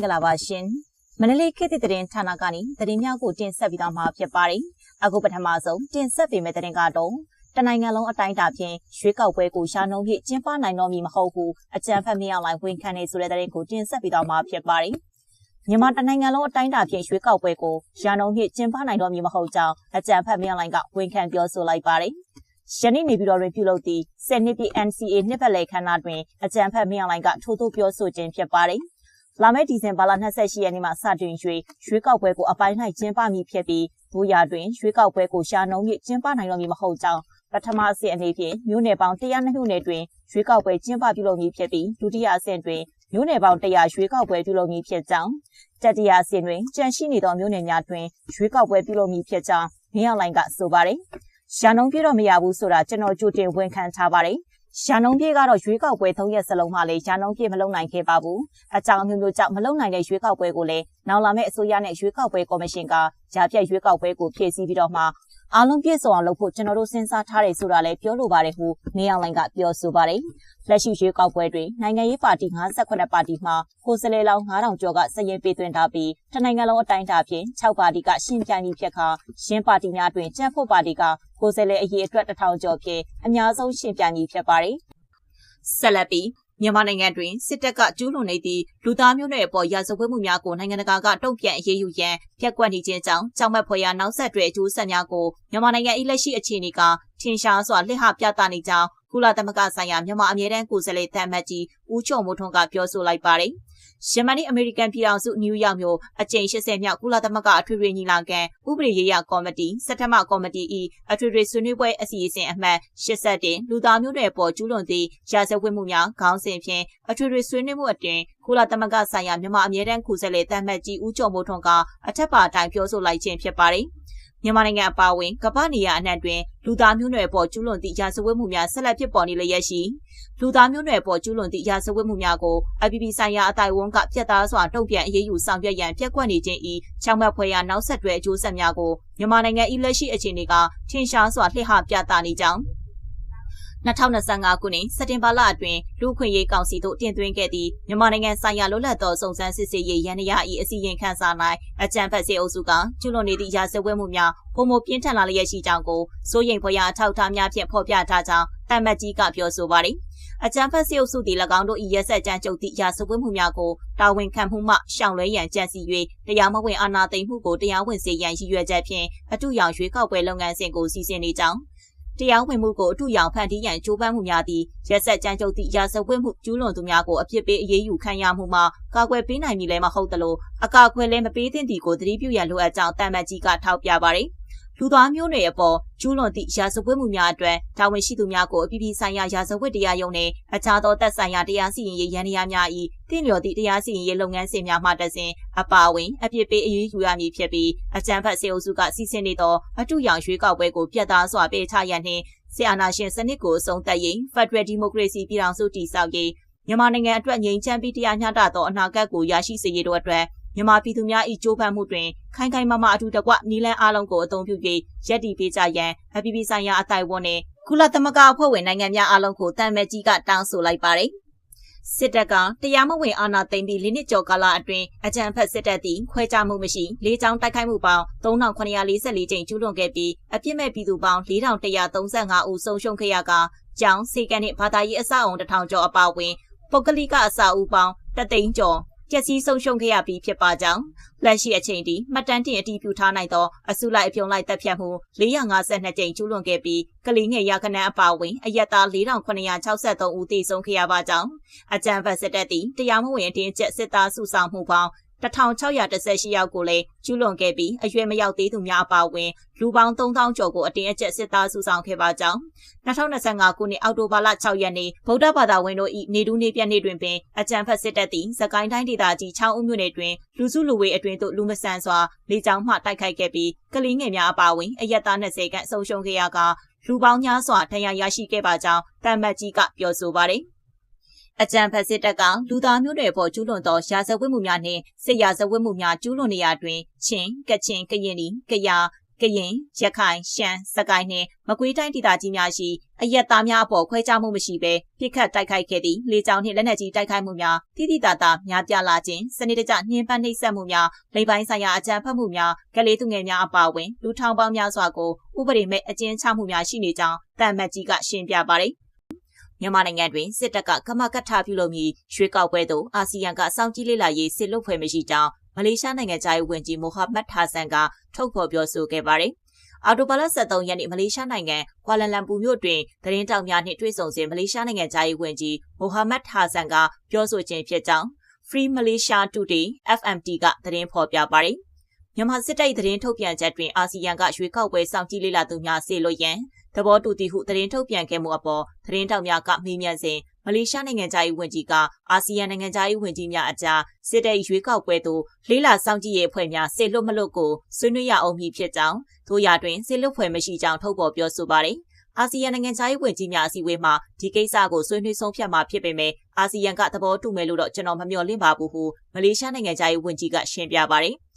င်္ဂလာပါရှင်မန္တလေးခေတ်သစ်သတင်းဌာနကနေသတင်းများကိုတင်ဆက်ပြီးသားမှာဖြစ်ပါတယ်အခုပထမဆုံးတင်ဆက်ပေးမယ့်သတင်းကတော့တနိုင်ငံလုံးအတိုင်းအတာဖြင့်ရွေးကောက်ပွဲကိုရှာနှုံးဖြင့်ကျင်းပနိုင်တော့မည်မဟုတ်ဘူးအကြံဖတ်မြောက်လိုက်ဝန်ခံနေဆိုတဲ့သတင်းကိုတင်ဆက်ပြီးသားမှာဖြစ်ပါတယ်မြန်မာတနိုင်ငံလုံးအတိုင်းအတာဖြင့်ရွေးကောက်ပွဲကိုရှာနှုံးဖြင့်ကျင်းပနိုင်တော့မည်မဟုတ်ကြောင်းအကြံဖတ်မြောက်လိုက်ကဝန်ခံပြောဆိုလိုက်ပါတယ်ယနေ့နေပြည်တော်တွင်ပြုလုပ်သည့်ဆယ်နှစ်ပြည့် NCA နှစ်ပတ်လည်ခမ်းနားတွင်အကြံဖတ်မြောက်လိုက်ကထိုးထိုးပြောဆိုခြင်းဖြစ်ပါတယ်။ လာမယ့်ဒီဇင်ဘာလ28ရက်နေ့မှာစတင်၍ရွေးကောက်ပွဲကိုအပိုင်းလိုက်ကျင်းပမည်ဖြစ်ပြီးဘူရာတွင်ရွေးကောက်ပွဲကိုရှာနှုံးမြင့်ကျင်းပနိုင်တော့မည်မဟုတ်ကြောင်းပထမအဆင့်အနေဖြင့်မြို့နယ်ပေါင်း102မြို့နယ်တွင်ရွေးကောက်ပွဲကျင်းပပြုလုပ်မည်ဖြစ်ပြီးဒုတိယအဆင့်တွင်မြို့နယ်ပေါင်း100ရွေးကောက်ပွဲပြုလုပ်မည်ဖြစ်ကြောင်းတတိယအဆင့်တွင်ကြန့်ရှိနေသောမြို့နယ်များတွင်ရွေးကောက်ပွဲပြုလုပ်မည်ဖြစ်ကြောင်းမင်းအောင်လိုင်ကဆိုပါတယ်။ရှာနှုံးပြတော့မရဘူးဆိုတာကျွန်တော်ကြိုတင်ဝန်ခံထားပါတယ်။ ရှာနှုံးပြေကတော့ရွေးကောက်ပွဲ၃ရက်စလုံးမှလည်းရှာနှုံးပြေမလုံနိုင်ခဲ့ပါဘူး။အကြောင်းမျိုးမျိုးကြောင့်မလုံနိုင်တဲ့ရွေးကောက်ပွဲကိုလည်းနောက်လာမယ့်အစိုးရနဲ့ရွေးကောက်ပွဲကော်မရှင်ကကြာပြတ်ရွေးကောက်ပွဲကိုဖြည့်ဆည်းပြီးတော့မှအားလုံးပြည့်စုံအောင်လုပ်ဖို့ကျွန်တော်တို့စဉ်းစားထားတယ်ဆိုတာလည်းပြောလိုပါတယ်ဟုနေအောင်လိုင်ကပြောဆိုပါတယ်။လက်ရှိရွေးကောက်ပွဲတွင်နိုင်ငံရေးပါတီ58ပါတီမှကိုယ်စားလှယ်လောင်း9000ကျော်ကစည်ရင်ပေးသွင်းထားပြီးတနိုင်ငံလုံးအတိုင်းအတာဖြင့်6ပါတီကရှင်းပြပြီးဖြစ်ခါရှင်းပါတီများတွင်ကျန်းဖို့ပါတီက ကိုယ်စားလှယ်အရေးအတွက်1000ကျော်ဖြင့်အများဆုံးရှင်းပြပြီးဖြစ်ပါတယ်။ဆက်လက်ပြီးမြန်မာနိုင်ငံတွင်စစ်တပ်ကကျူးလွန်နေသည့်လူသားမျိုးနွယ်အပေါ်ရာဇဝတ်မှုများကိုနိုင်ငံတကာကတုံ့ပြန်အရေးယူရန်ဖျက်ကွက်နေခြင်းကြောင့်ကြောက်မက်ဖွယ်ရာနောက်ဆက်တွဲအကျိုးဆက်များကိုမြန်မာနိုင်ငံ၏လက်ရှိအခြေအနေက ထင်ရှားစွာလှစ်ဟပြသနေကြောင်းကုလသမဂ္ဂဆိုင်ရာမြန်မာအမြဲတမ်းကိုယ်စားလှယ်တမတ်ကြီးဦးကျော်မိုးထွန်းကပြောဆိုလိုက်ပါတယ်။ယမနီအမေရိကန်ပြည်ထောင်စုနယူးယောက်မြို့အကြိမ်80မြောက်ကုလသမဂ္ဂအထွေထွေညီလာခံဥပဒေရေးရာကော်မတီစက်တမကော်မတီ၏အထွေထွေဆွေးနွေးပွဲအစီအစဉ်အမှတ်80လူသားမျိုးနွယ်ပေါ်ကျူးလွန်သည့်ရာဇဝတ်မှုများခေါင်းစဉ်ဖြင့်အထွေထွေဆွေးနွေးမှုအတွင်ကုလသမဂ္ဂဆိုင်ရာမြန်မာအမြဲတမ်းခုဆက်လေတမတ်ကြီးဦးကျော်မိုးထွန်းကအထက်ပါအတိုင်းပြောဆိုလိုက်ခြင်းဖြစ်ပါတယ်။ မြန်မာနိုင်ငံအပါအဝင်ကမ္ဘာနေရာအနှံ့တွင်လူသားမျိုးနွယ်ပေါ်ကျူးလွန်သည့်ရာဇဝတ်မှုများဆက်လက်ဖြစ်ပေါ်နေလျက်ရှိလူသားမျိုးနွယ်ပေါ်ကျူးလွန်သည့်ရာဇဝတ်မှုများကိုအပြည်ပြည်ဆိုင်ရာအတိုင်းအဝန်ကပြတ်သားစွာတုံ့ပြန်အရေးယူဆောင်ရွက်ရန်ပြက်ကွက်နေခြင်း၏ချောင်းမက်ဖွယ်ရာနောက်ဆက်တွဲအကျိုးဆက်များကိုမြန်မာနိုင်ငံ၏လက်ရှိအခြေအနေကထင်ရှားစွာလှည့်ဟပြသနေကြောင်း 2025ခုနှစ်စက်တင်ဘာလအတွင်းလူခွင့်ရေးကောင်စီတို့တင်သွင်းခဲ့သည့်မြန်မာနိုင်ငံဆိုင်ရာလွတ်လပ်သောစုံစမ်းစစ်ဆေးရေးရန်ရာ၏အစီရင်ခံစာ၌အကြံဖက်စေအုပ်စုကကျူးလွန်နေသည့်ရာဇဝတ်မှုများပုံမပြင်းထန်လာလျက်ရှိကြောင်းကိုစိုးရိမ်ဖွယ်ရာအထောက်အထားများဖြင့်ဖော်ပြထားကြောင်းတမတ်ကြီးကပြောဆိုပါတယ်။အကြံဖက်စေအုပ်စုသည်၎င်းတို့၏ရက်ဆက်ကြမ်းကြုတ်သည့်ရာဇဝတ်မှုများကိုတာဝန်ခံမှုမှရှောင်လွှဲရန်ကြံစည်၍တရားမဝင်အာဏာသိမ်းမှုကိုတရားဝင်စေရန်ရည်ရွယ်ချက်ဖြင့်အတူရောင်ရွေးကောက်ပွဲလုပ်ငန်းစဉ်ကိုစီစဉ်နေကြောင်း တရားဝင်မှုကိုအထူးရောင်ဖန်တီးရန်ကြိုးပမ်းမှုများသည့်ရက်ဆက်ကြမ်းကြုတ်သည့်ရာဇဝတ်မှုကျူးလွန်သူများကိုအပြစ်ပေးအရေးယူခံရမှုမှာကာကွယ်ပေးနိုင်မည်လည်းမဟုတ်သလိုအကာအကွယ်လည်းမပေးသင့်သည်ကိုသတိပြုရန်လိုအပ်ကြောင်းတမန်ကြီးကထောက်ပြပါသည် လူသားမျိုးနွယ်အပေါ်ကျူးလွန်သည့်ရာဇဝတ်မှုများအတွက်တာဝန်ရှိသူများကိုအပြည်ပြည်ဆိုင်ရာရာဇဝတ်တရားရုံးနှင့်အခြားသောသက်ဆိုင်ရာတရားစီရင်ရေးရန်ရာများ၏တင့်လျော်သည့်တရားစီရင်ရေးလုပ်ငန်းစဉ်များမှတစဉ်အပါအဝင်အပြစ်ပေးအရေးယူရမည်ဖြစ်ပြီးအကြံဖတ်စေအုပ်စုကစီစဉ်နေသောအတူရောင်ရွေးကောက်ပွဲကိုပြတ်သားစွာပေးချရန်နှင့်ဆီအာနာရှင်စနစ်ကိုအဆုံးသတ်ရေး Federal Democracy ပြည်ထောင်စုတည်ဆောက်ရေးမြန်မာနိုင်ငံအတွက်ငြိမ်းချမ်းပြီးတရားမျှတသောအနာဂတ်ကိုရရှိစေရေးတို့အတွက် မြန်မာပြည်သူများ၏ကြိုးပမ်းမှုတွင်ခိုင်ခိုင်မာမာအထူးတကွနီလန်းအားလုံးကိုအသုံးပြု၍ရည်တည်ပေးကြရန်အပြည်ပြည်ဆိုင်ရာအတိုင်းအဝန်နှင့်ကုလသမဂ္ဂအဖွဲ့ဝင်နိုင်ငံများအားလုံးကိုတန်မဲ့ကြီးကတောင်းဆိုလိုက်ပါတယ်စစ်တပ်ကတရားမဝင်အာဏာသိမ်းပြီးလိနစ်ကျော်ကာလအတွင်းအကြံဖက်စစ်တပ်သည်ခွဲခြားမှုမရှိလေးချောင်းတိုက်ခိုက်မှုပေါင်း3944ကြိမ်ကျူးလွန်ခဲ့ပြီးအပြစ်မဲ့ပြည်သူပေါင်း4135ဦးဆုံးရှုံးခဲ့ရကကျောင်းစေကန်နှင့်ဘာသာရေးအဆောက်အုံတစ်ထောင်ကျော်အပါအဝင်ပုဂ္ဂလိကအဆောက်အဦပေါင်းတသိန်းကျော် ပျက်စီးဆုံးရှုံးခဲ့ရပြီးဖြစ်ပါကြောင်းလက်ရှိအချိန်ထိမှတ်တမ်းတင်အတည်ပြုထားနိုင်သောအစုလိုက်အပြုံလိုက်တပ်ဖြတ်မှု452ကြိမ်ကျူးလွန်ခဲ့ပြီးကလေးငယ်ရခဏအပါဝင်အရက်သား4963ဦးသေဆုံးခဲ့ရပါကြောင်းအကြံဖတ်စစ်တပ်သည်တရားမဝင်အတင်းကျပ်စစ်သားစုဆောင်မှုပေါင်း 1618ယောက်ကိုလည်းကျူးလွန်ခဲ့ပြီးအရွယ်မရောက်သေးသူများအပါအဝင်လူပေါင်း3000ကျော်ကိုအတင်းအကျပ်စစ်သားစုဆောင်ခဲ့ပါကြောင်း2025ခုနှစ်အောက်တိုဘာလ6ရက်နေ့ဗုဒ္ဓဘာသာဝင်တို့၏နေတူးနေပြည့်နေ့တွင်ပင်အကြံဖက်စစ်တပ်သည်သကိုင်းတိုင်းဒေသကြီး6ဦးမြို့နယ်တွင်လူစုလူဝေးအတွင်သို့လူမဆန်စွာလေကြောင်းမှတိုက်ခိုက်ခဲ့ပြီးကလေးငယ်များအပါအဝင်အရက်သား20ခန့်ဆုံးရှုံးခဲ့ရကလူပေါင်းများစွာဒဏ်ရာရရှိခဲ့ပါကြောင်းတမ္မတ်ကြီးကပြောဆိုပါတယ်။ အကြံဖက်စစ်တပ်ကလူသားမျိုးတွေပေါ်ကျူးလွန်သောရာဇဝတ်မှုများနှင့်စစ်ရာဇဝတ်မှုများကျူးလွန်နေရာတွင်ချင်းကချင်ကရင်နီကယားကရင်ရခိုင်ရှမ်းစကိုင်းနှင့်မကွေးတိုင်းဒေသကြီးများရှိအရက်သားများအပေါ်ခွဲခြားမှုမရှိဘဲပြစ်ခတ်တိုက်ခိုက်ခဲ့သည့်လေကြောင်းနှင့်လက်နက်ကြီးတိုက်ခိုက်မှုများတိတိတတ်တာများပြားလာခြင်းစနစ်တကျနှင်းပန်းနှိပ်စက်မှုများလိမ်ပိုင်းဆိုင်ရာအကြမ်းဖက်မှုများကလေးသူငယ်များအပါအဝင်လူထောင်ပေါင်းများစွာကိုဥပဒေမဲ့အကျဉ်းချမှုများရှိနေကြောင်းတန်မတ်ကြီးကရှင်းပြပါတယ် မြန်မာနိုင်ငံတွင်စစ်တပ်ကကမကထပြုလုပ်ပြီးရွှေကောက်ပွဲသို့အာဆီယံကစောင့်ကြည့်လေ့လာရေးစစ်လုပ်ဖွဲ့မရှိကြောင်းမလေးရှားနိုင်ငံသားရေးဝန်ကြီးမိုဟာမက်ဟာဆန်ကထုတ်ဖော်ပြောဆိုခဲ့ပါတယ်။အော်တိုဘာလ23ရက်နေ့မလေးရှားနိုင်ငံကွာလာလမ်ပူမြို့တွင်သတင်းတောက်များနှင့်တွေ့ဆုံစဉ်မလေးရှားနိုင်ငံသားရေးဝန်ကြီးမိုဟာမက်ဟာဆန်ကပြောဆိုခြင်းဖြစ်ကြောင်း Free Malaysia Today FMT ကသတင်းဖော်ပြပါတယ်။မြန်မာစစ်တပ်သတင်းထုတ်ပြန်ချက်တွင်အာဆီယံကရွေးကောက်ပွဲစောင့်ကြည့်လေ့လာသူများစေလွှတ်ရန် သဘောတူသည်ဟုသတင်းထုတ်ပြန်ခဲ့မှုအပေါ်သတင်းတောက်များကမေးမြန်းစဉ်မလေးရှားနိုင်ငံသားရေးဝန်ကြီးကအာဆီယံနိုင်ငံသားရေးဝန်ကြီးများအကြားစစ်တပ်ရွေးကောက်ပွဲသို့လေးလာစောင့်ကြည့်ရေးအဖွဲ့များစေလွတ်မလွတ်ကိုဆွေးနွေးရအောင်မည်ဖြစ်ကြောင်းတို့ရတွင်စေလွတ်ဖွဲ့မရှိကြောင်းထုတ်ဖော်ပြောဆိုပါတယ်။အာဆီယံနိုင်ငံသားရေးဝန်ကြီးများအစည်းအဝေးမှာဒီကိစ္စကိုဆွေးနွေးဆုံးဖြတ်မှာဖြစ်ပေမဲ့အာဆီယံကသဘောတူမယ်လို့တော့ကျွန်တော်မမျှော်လင့်ပါဘူးဟုမလေးရှားနိုင်ငံသားရေးဝန်ကြီးကရှင်းပြပါတယ်။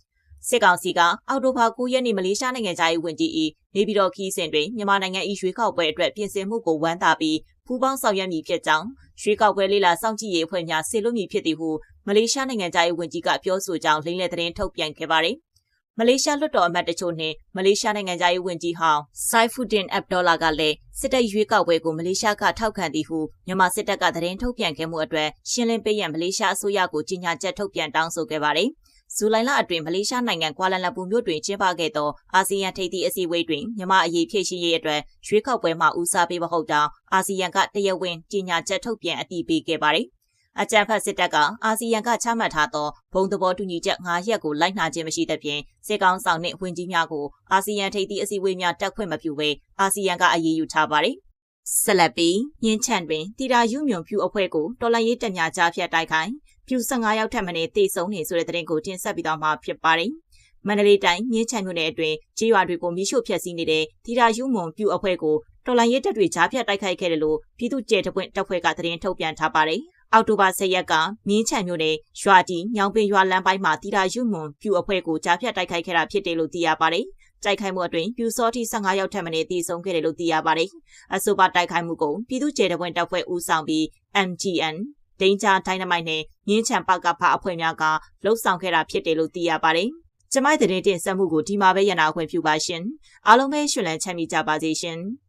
စစ်ကောင်စီကအော်တိုဘာ9ရက်နေ့မလေးရှားနိုင်ငံသားရေးဝန်ကြီး၏နေပြည်တော်ခီးစဉ်တွင်မြန်မာနိုင်ငံ၏ရွေးကောက်ပွဲအတွက်ပြင်ဆင်မှုကိုဝမ်းသာပြီးပူးပေါင်းဆောင်ရွက်မည်ဖြစ်ကြောင်းရွှေကောက်ပွဲလေးလာစောင့်ကြည့်ရေးအဖွဲ့များဆေလွတ်မည်ဖြစ်သည်ဟုမလေးရှားနိုင်ငံသားရေးဝန်ကြီးကပြောဆိုကြောင်းလိမ့်လက်သတင်းထုတ်ပြန်ခဲ့ပါတယ်။မလေးရှားလွှတ်တော်အမတ်တချို့နှင့်မလေးရှားနိုင်ငံသားရေးဝန်ကြီးဟောင်းဆိုင်ဖူဒင်အက်ဒေါလာကလည်းစစ်တပ်ရွေးကောက်ပွဲကိုမလေးရှားကထောက်ခံသည်ဟုမြန်မာစစ်တပ်ကသတင်းထုတ်ပြန်ခဲ့မှုအတွက်ရှင်းလင်းပေးရန်မလေးရှားအစိုးရကိုကြေညာချက်ထုတ်ပြန်တောင်းဆိုခဲ့ပါတယ်။ ဇူလိုင်လအတွင်းမလေးရှားနိုင်ငံကွာလာလမ်ပူမြို့တွင်ကျင်းပခဲ့သောအာဆီယံထိပ်သီးအစည်းအဝေးတွင်မြန်မာအရေးဖြည့်ရှင်းရေးအတွက်ရွေးကောက်ပွဲမှာဦးစားပေးမဟုတ်ကြောင်းအာဆီယံကတရားဝင်ကြေညာချက်ထုတ်ပြန်အတည်ပြုခဲ့ပါတယ်။အကြံဖတ်စစ်တပ်ကအာဆီယံကချမှတ်ထားသောဘုံသဘောတူညီချက်၅ရက်ကိုလိုက်နာခြင်းမရှိသဖြင့်စစ်ကောင်ဆောင်နှင့်ဝန်ကြီးများကိုအာဆီယံထိပ်သီးအစည်းအဝေးများတက်ခွင့်မပြုဘဲအာဆီယံကအရေးယူထားပါတယ်။ဆက်လက်ပြီးညင်းချန်တွင်တီရာယူမြုံဖြူအဖွဲ့ကိုတော်လှန်ရေးတပ်များကြားဖြတ်တိုက်ခိုက် ဖြူ15ယောက်ထက်မနည်းတေဆုံးနေဆိုတဲ့သတင်းကိုတင်ဆက်ပြီးတော့မှာဖြစ်ပါတယ်။မန္တလေးတိုင်းမြင်းချံမြို့နယ်အတွင်းကြေးရွာတွေကိုမိရှို့ဖျက်ဆီးနေတဲ့တီရာယူမွန်ပြူအဖွဲ့ကိုတော်လိုင်းရဲတပ်တွေကြားဖြတ်တိုက်ခိုက်ခဲ့တယ်လို့ပြည်သူ့ကျဲတပွင့်တပ်ဖွဲ့ကသတင်းထုတ်ပြန်ထားပါတယ်။အောက်တိုဘာ10ရက်ကမြင်းချံမြို့နယ်ရွာတီညောင်ပင်ရွာလမ်းပိုင်းမှာတီရာယူမွန်ပြူအဖွဲ့ကိုကြားဖြတ်တိုက်ခိုက်ခဲ့တာဖြစ်တယ်လို့သိရပါတယ်။တိုက်ခိုက်မှုအတွင်းပြူစောတိ15ယောက်ထက်မနည်းတည်ဆုံးခဲ့တယ်လို့သိရပါတယ်။အဆိုပါတိုက်ခိုက်မှုကိုပြည်သူ့ကျဲတပွင့်တပ်ဖွဲ့ဦးဆောင်ပြီး MGN ဒိန်ဂျာဒိုင်နမိုက်နဲ့ငင်းချံပောက်ကဖအဖွဲ့များကလှုပ်ဆောင်ခဲ့တာဖြစ်တယ်လို့သိရပါတယ်။ကျမိုက်တဲ့တင်ဆက်မှုကိုဒီမှာပဲရနာခွင့်ပြုပါရှင်။အားလုံးပဲရှင်လန်းချမ်းမြေ့ကြပါစေရှင်။